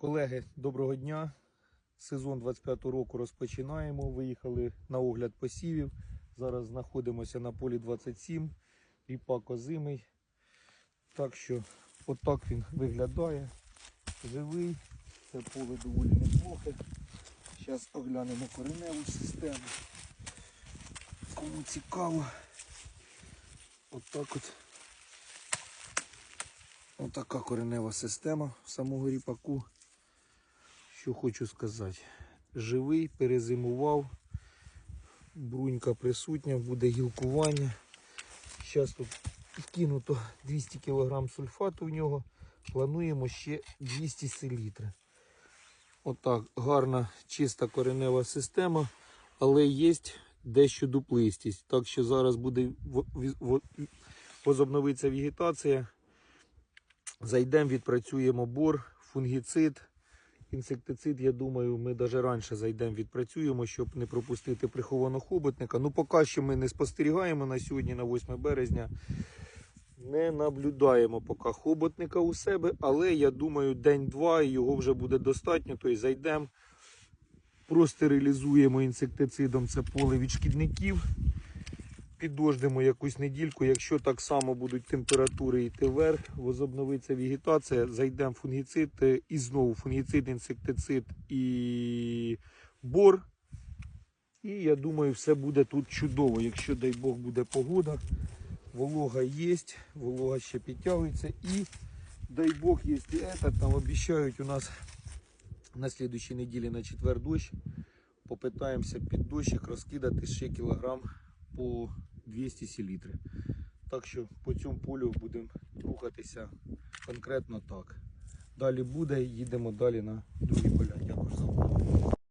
Колеги, доброго дня. Сезон 25 року розпочинаємо. Виїхали на огляд посівів. Зараз знаходимося на полі 27. Ріпак озимий. Так що отак він виглядає. Живий. Це поле доволі неплохе. Зараз оглянемо кореневу систему. Кому цікаво. Отак от. Отака коренева система самого ріпаку. Що хочу сказати. Живий, перезимував. Брунька присутня, буде гілкування. Зараз тут вкинуто 200 кг сульфату в нього. Плануємо ще 200 селітри. Отак, гарна, чиста коренева система, але є дещо дуплистість. Так що зараз буде возобновиться вегетація. Зайдемо, відпрацюємо бор, фунгіцид, інсектицид. Я думаю, ми навіть раніше зайдемо, відпрацюємо, щоб не пропустити прихованого хоботника. Ну, поки що ми не спостерігаємо на сьогодні, на 8 березня. Не наблюдаємо поки хоботника у себе, але я думаю, день-два і його вже буде достатньо. Тобто зайдемо, простерилізуємо інсектицидом це поле від шкідників підождемо якусь недільку, якщо так само будуть температури йти вверх, возобновиться вегетація, зайдемо фунгіцид е, і знову фунгіцид, інсектицид і бор. І я думаю, все буде тут чудово. Якщо, дай Бог, буде погода, волога є, волога ще підтягується і дай Бог, якщо це, там обіцяють у нас на слідуючій неділі на четвер дощ. Попитаємося під дощик розкидати ще кілограм по 200 селітри. Так що по цьому полю будемо рухатися конкретно так. Далі буде, їдемо далі на другі поля. Дякую за